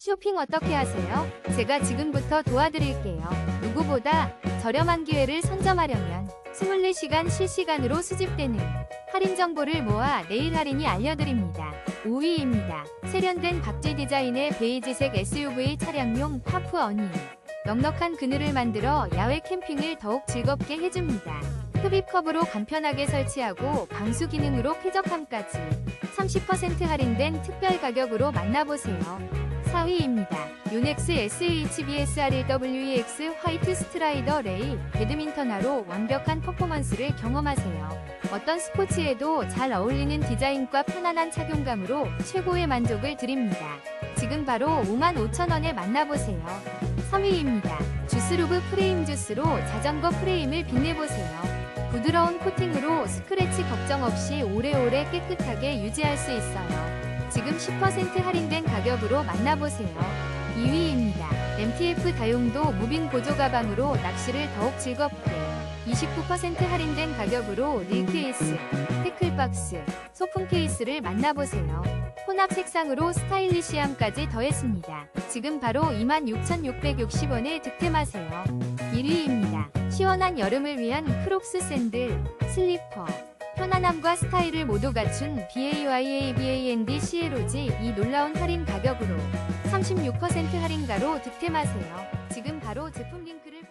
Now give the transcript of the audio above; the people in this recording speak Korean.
쇼핑 어떻게 하세요? 제가 지금부터 도와드릴게요. 누구보다 저렴한 기회를 선점하려면 24시간 실시간으로 수집되는 할인 정보를 모아 내일 할인이 알려드립니다. 5위입니다. 세련된 박제 디자인의 베이지색 SUV 차량용 파프 어니. 넉넉한 그늘을 만들어 야외 캠핑을 더욱 즐겁게 해줍니다. 흡입컵으로 간편하게 설치하고 방수 기능으로 쾌적함까지 30% 할인된 특별 가격으로 만나보세요. 4위입니다. 요넥스 SHBSR1WEX 화이트 스트라이더 레이 배드민턴화로 완벽한 퍼포먼스를 경험하세요. 어떤 스포츠에도 잘 어울리는 디자인과 편안한 착용감으로 최고의 만족을 드립니다. 지금 바로 55,000원에 만나보세요. 3위입니다. 주스루브 프레임 주스로 자전거 프레임을 빛내보세요. 부드러운 코팅으로 스크래치 걱정 없이 오래오래 깨끗하게 유지할 수 있어요. 지금 10% 할인된 가격으로 만나보세요. 2위입니다. MTF 다용도 무빙 보조 가방으로 낚시를 더욱 즐겁게 29% 할인된 가격으로 릴 케이스, 태클박스, 소품 케이스를 만나보세요. 혼합 색상으로 스타일리시함까지 더했습니다. 지금 바로 26,660원에 득템하세요. 1위입니다. 시원한 여름을 위한 크록스 샌들, 슬리퍼, 편안함과 스타일을 모두 갖춘 BAYABAND CLOG 이 놀라운 할인 가격으로 36% 할인가로 득템하세요. 지금 바로 제품 링크를